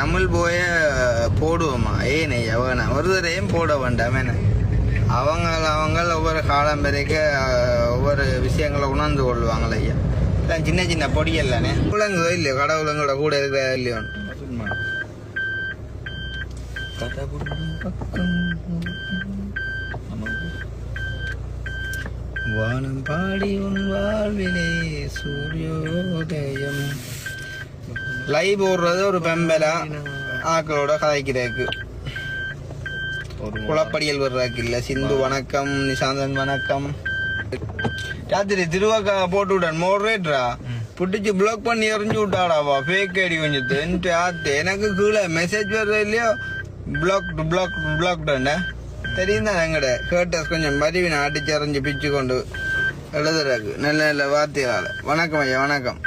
தமிழ் போய போடுவோமா? ஏன் எவனா ஒருத்தரையும் போட வேண்டாம் என்ன? அவங்க அவங்க ஒவ்வொரு காலம் பெருக்க ஒவ்வொரு விஷயங்களை உணர்ந்து கொள்வாங்களே ஐயா. எல்லாம் சின்ன சின்ன பொடியல்லானே. குழந்தை இல்லையோ கடவுளுங்களோட கூட இருக்கிற இல்லையோ? வானம் பாடி உன் வாழ்விலே சூரியோதயம். லைவ் ஓடுறது ஒரு பெம்பலா ஆக்களோட கதைக்கிறதுக்கு. குளப்படியல் வர்றாக்கு இல்ல. சிந்து வணக்கம் நிசாந்தன் வணக்கம். ராத்திரி திருவாக்கா போட்டு விட்டான் மோடரேட்ரா புட்டிச்சு பிளாக் பண்ணி எறிஞ்சு விட்டாடாவா? ஃபேக் ஐடி கொஞ்சம் என்ட்டு ஆத்து. எனக்கு கீழே மெசேஜ் வர்றது இல்லையோ? பிளாக் பிளாக் பிளாக் தெரியும் தான் எங்கட? கேட்டஸ் கொஞ்சம் மறிவினை அடிச்சு எறிஞ்சு பிச்சு கொண்டு எழுதுறாக்கு நல்ல நல்ல வார்த்தையால வணக்கம் ஐயா வணக்கம்.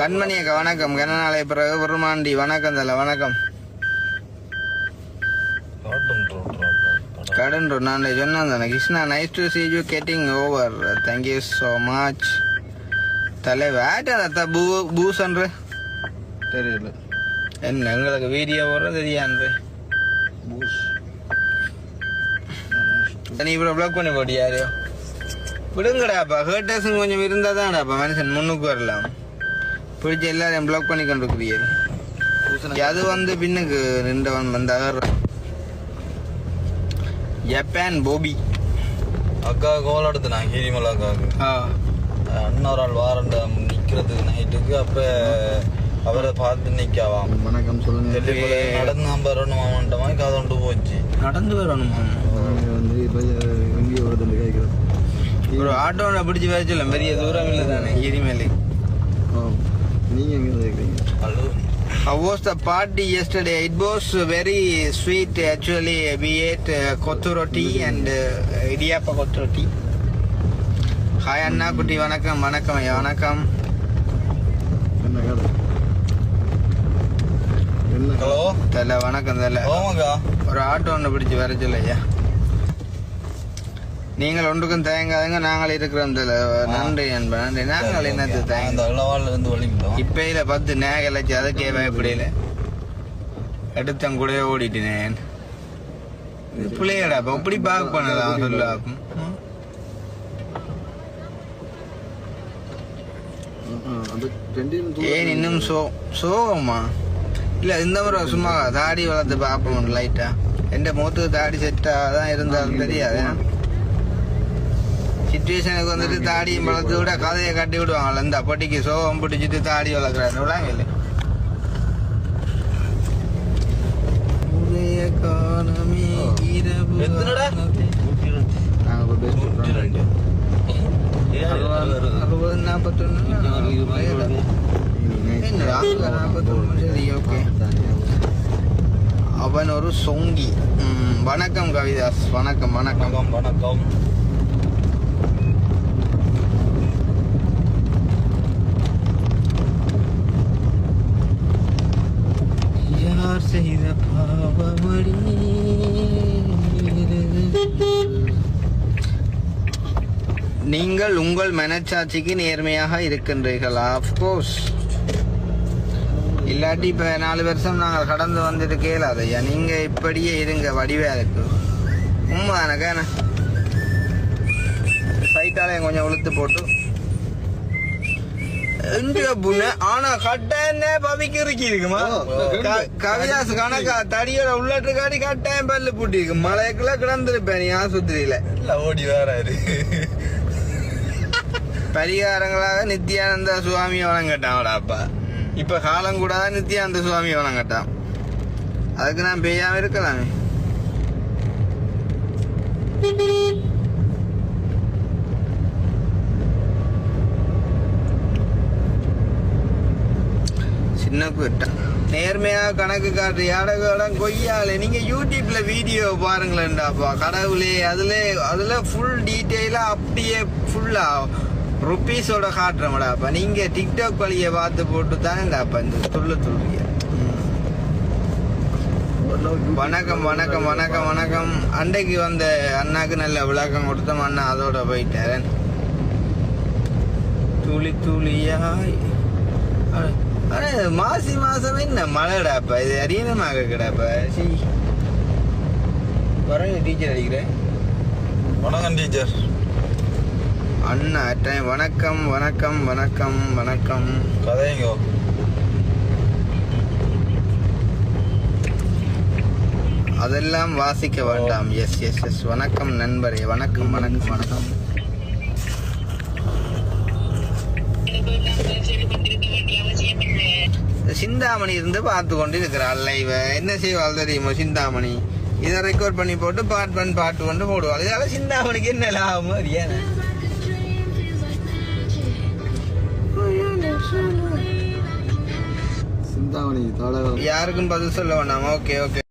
கண்மணி அக்கா வணக்கம். கனநாளை பிறகு பெருமாண்டி வணக்கம் தல வணக்கம். கடன் நான் சொன்னேன் தானே. Krishna nice to you. Getting over. Thank you so much. தலை வேட்ட பூ பூசன்ற. தெரியல. என்ன எங்களுக்கு வீடியோ போடுற தெரியான்ற நீ இப்போ ப்ளாக் பண்ணி போட்டியாரு விடுங்கடாப்பா. ஹேட்டர்ஸ் கொஞ்சம் இருந்தா தான்டாப்பா மனுஷன் முன்னுக்கு வரலாம். பிடிச்ச எல்லாரையும் ப்ளாக் பண்ணி கொண்டிருக்கிறீர்கள் அது வந்து பின்னுக்கு நின்றவன் வந்து அகர்றான் ஜப்பான் போபி. அக்கா கோல் எடுத்து நான் கீரிமலை அக்காவுக்கு. ஆ. இன்னொரு ஆள் வாரண்ட நிக்கிறதுக்கு நைட்டுக்கு அப்ப அவரை பார்த்து நிக்காவாம். வணக்கம் சொல்லுங்க. நடந்து நம்ம வரணும் அவன்கிட்ட மாதிரி கதை கொண்டு போச்சு. நடந்து வரணுமா வந்து எங்கேயோ வருதுன்னு கேட்குறோம் ஒரு ஆட்டோவில் பிடிச்சி வர சொல்ல பெரிய தூரம் இல்லை தானே கிரிமேலி ஓ நீங்கள் எங்கே கேட்குறீங்க அழு How was the party yesterday? It was very sweet actually. We ate uh, kottu roti and uh, idiappa kottu roti. Hi அண்ணா குட்டி வணக்கம் வணக்கம் ஐயா. வணக்கம் ஹலோ தல வணக்கம் தல ஒரு ஆட்டோ ஒன்று பிடிச்சி வர சொல்ல ஐயா. நீங்கள் ஒன்றுக்கும் தயங்காதங்க நாங்கள் இருக்கிறோம் தல நன்றி நண்பன் நன்றி நாங்கள் என்னது தயங்க? இப்பயில பத்து நேகலைச்சு அதுக்கே பயப்படையில. எடுத்தம் கூட ஓடிட்டினேன். இது பிள்ளையடா அப்ப இப்படி பார்க்க பண்ணலாம் சொல்ல ஏன் இன்னும் சோ சோகமா? இல்ல இந்த முறை சும்மா தாடி வளர்த்து பார்ப்போம் லைட்டா எந்த முகத்துக்கு தாடி செட்டா தான் இருந்தாலும் தெரியாது. சுச்சுவேஷனுக்கு வந்துட்டு தாடியும் வளர்த்து விட கதையை கட்டி விடுவாங்கல்ல இந்த பொட்டிக்கு சோகம் பிடிச்சிட்டு தாடி வளர்க்குறாரு விடாங்க இல்லை அவன் ஒரு சொங்கி வணக்கம் கவிதாஸ் வணக்கம் வணக்கம் வணக்கம் நீங்கள் உங்கள் மனச்சாட்சிக்கு நேர்மையாக இருக்கின்றீர்களா. அஃப்கோர்ஸ் இல்லாட்டி இப்ப நாலு வருஷம் நாங்கள் கடந்து வந்துட்டு கேளாதையா நீங்க இப்படியே இருங்க வடிவா இருக்கு உண்மை தானே சைட்டாலையும் கொஞ்சம் உளுத்து போட்டு. இந்திய புண்ணு ஆனா பவிக்கு இருக்கு இருக்குமா? கவிதாஸ் கணக்கா தடியோட உள்ளட்டு காடி கட்டாயம் பல்லு பூட்டிருக்கு மலைக்குள்ள கிடந்திருப்பேன் நீ ஆஸ்பத்திரியில. ஓடி வராரு. பரிகாரங்களாக நித்யானந்த சுவாமி வணங்கட்டான் அப்பா இப்ப காலம் கூட நித்யானந்த சுவாமி வணங்கட்டான் அதுக்கு நான் பெய்யாம இருக்கலாமே சின்ன கூட்டம் நேர்மையா கணக்கு காட்டு யாடகம் கொய்யால நீங்க யூடியூப்ல வீடியோ பாருங்களேன்டாப்பா கடவுளே அதுல அதுல ஃபுல் டீட்டெயிலா அப்படியே ஃபுல்லா ருப்பீஸோட காட்டுறோம்டாப்பா நீங்க டிக்டாக் வழியை பார்த்து போட்டு தானேடாப்பா இந்த துள்ளு துள்ளிய வணக்கம் வணக்கம் வணக்கம் வணக்கம். அன்றைக்கு வந்த அண்ணாக்கு நல்ல விளக்கம் கொடுத்தோம். அண்ணா அதோட போயிட்டாரன். துளி துளியாய். மாசி மாசம் என்ன மழைடாப்பா இது அரியணமாக கிடாப்பா சீ. வரேன் டீச்சர் அடிக்கிறேன். வணக்கம் டீச்சர். அண்ணா டைம் வணக்கம் வணக்கம் வணக்கம் வணக்கம். கதைங்கோ. அதெல்லாம் வாசிக்க வேண்டாம். எஸ் எஸ் எஸ் வணக்கம் நண்பரே வணக்கம் வணக்கம் வணக்கம். சிந்தாமணி இருந்து பார்த்து கொண்டு இருக்கிறாள் லைவ என்ன செய்வாள் தெரியுமோ சிந்தாமணி? இதை ரெக்கார்ட் பண்ணி போட்டு பாட் பண்ணி பாட்டு கொண்டு போடுவாள். இதால சிந்தாமணிக்கு என்ன லாபமோ? அறியாத நீ தாடகம் யாருக்கும் பதில் சொல்ல வேண்டாமா? Okay okay.